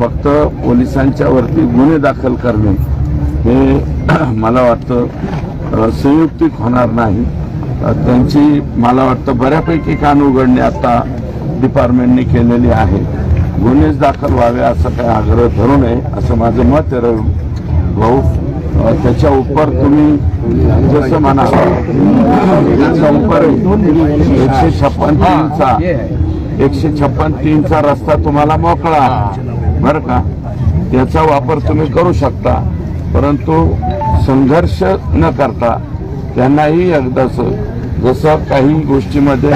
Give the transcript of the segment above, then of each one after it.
फक्त पोलिसांच्या वरती गुन्हे दाखल करणे हे मला वाटतं संयुक्तिक होणार नाही. त्यांची मला वाटतं बऱ्यापैकी कान उघडणे आता डिपार्टमेंटने केलेली आहे. गुन्हेच दाखल व्हावे असं काही आग्रह धरू नये असं माझं मत आहे रवी भाऊ. त्याच्या उपर तुम्ही जसं म्हणा त्याच्या उपर एकशे छप्पन तीनचा एकशे छप्पन तीनचा रस्ता तुम्हाला मोकळा. बरं का? त्याचा वापर तुम्ही करू शकता. परंतु संघर्ष न करता त्यांनाही एकदाच जसं काही गोष्टीमध्ये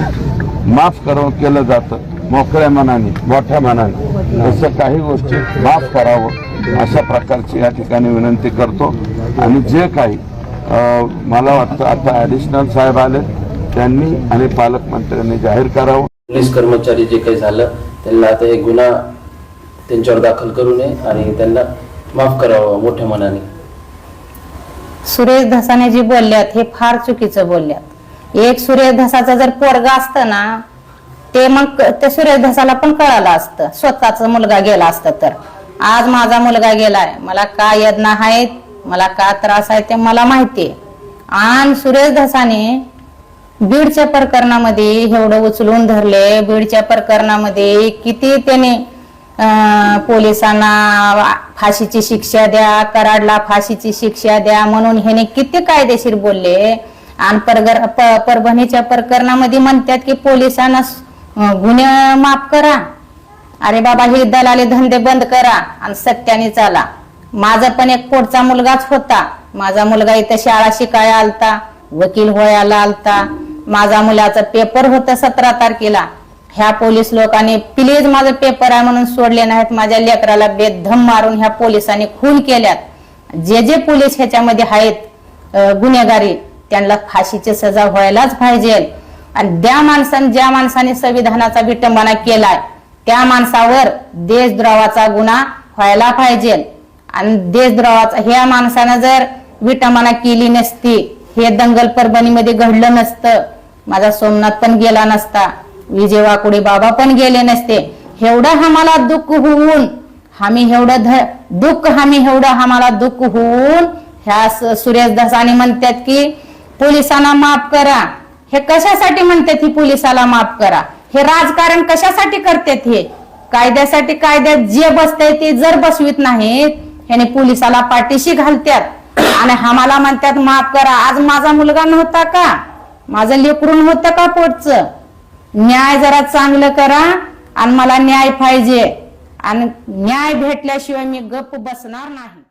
माफ करावं केलं जातं. मोकळ्या मनाने मोठ्या मनाने. तसं काही गोष्टी माफ करावं अशा प्रकारची या ठिकाणी विनंती करतो. आणि जे काही मला वाटतं आता ॲडिशनल साहेब आले त्यांनी आणि पालकमंत्र्यांनी जाहीर करावं. पोलीस कर्मचारी जे काही झालं त्यांना आता एक गुन्हा त्यांच्यावर दाखल करू नये आणि त्यांना माफ करावं मोठ्या मनाने. सुरेश धसाने जे बोलल्यात हे फार चुकीचं बोलल्यात. एक सुरेश धसाचा जर पोरगा असतं ना ते मग ते सुरेश धसाला पण कळालं असतं. स्वतःच मुलगा गेला असतं तर. आज माझा मुलगा गेलाय. मला काय यज्ञ आहेत मला का त्रास आहे ते मला माहितीये. आणि सुरेश धसाने बीडच्या प्रकरणामध्ये एवढं उचलून धरले. बीडच्या प्रकरणामध्ये किती त्याने पोलिसांना फाशीची शिक्षा द्या कराडला फाशीची शिक्षा द्या म्हणून ह्याने किती कायदेशीर बोलले. आणि परगर परभणीच्या प्रकरणामध्ये म्हणतात की पोलिसांना गुन्हे माफ करा. अरे बाबा हे दलाले धंदे बंद करा आणि सत्याने चाला. माझा पण एक पोटचा मुलगाच होता. माझा मुलगा इथं शाळा शिकायला आलता वकील व्हायला आलता. माझा मुलाचा पेपर होता सतरा तारखेला. ह्या पोलीस लोकांनी प्लीज माझं पेपर आहे म्हणून सोडले नाहीत. माझ्या लेकराला बेदम मारून ह्या पोलिसांनी खून केल्यात. जे जे पोलीस ह्याच्यामध्ये आहेत गुन्हेगारी त्यांना फाशीची सजा व्हायलाच पाहिजे. आणि त्या माणसाने ज्या माणसाने संविधानाचा विटंबना केलाय त्या माणसावर देशद्रोहाचा गुन्हा व्हायला पाहिजे. आणि देशद्रोहाचा ह्या माणसानं जर विटंबना केली नसती हे दंगल परभणीमध्ये घडलं नसतं. माझा सोमनाथ पण गेला नसता. विजय वाकुडे बाबा पण गेले नसते एवढं आम्हाला दुःख होऊन आम्ही एवढं ध- दुःख आम्ही एवढं आम्हाला दुःख होऊन ह्या सुरेश दसानी म्हणतात की पोलिसांना माफ करा. हे कशासाठी म्हणतात ही पोलिसाला माफ करा? हे राजकारण कशासाठी करतात हे? कायद्यासाठी कायद्यात जे बसतंय ते जर बसवीत नाहीत ह्याने पोलिसाला पाठीशी घालतात आणि आम्हाला म्हणतात माफ करा आज माझा मुलगा नव्हता का? माझं लेकरून होतं का पोटचं न्याय जरा चांगलं करा आणि मला न्याय पाहिजे. आणि न्याय भेटल्याशिवाय मी गप्प बसणार नाही.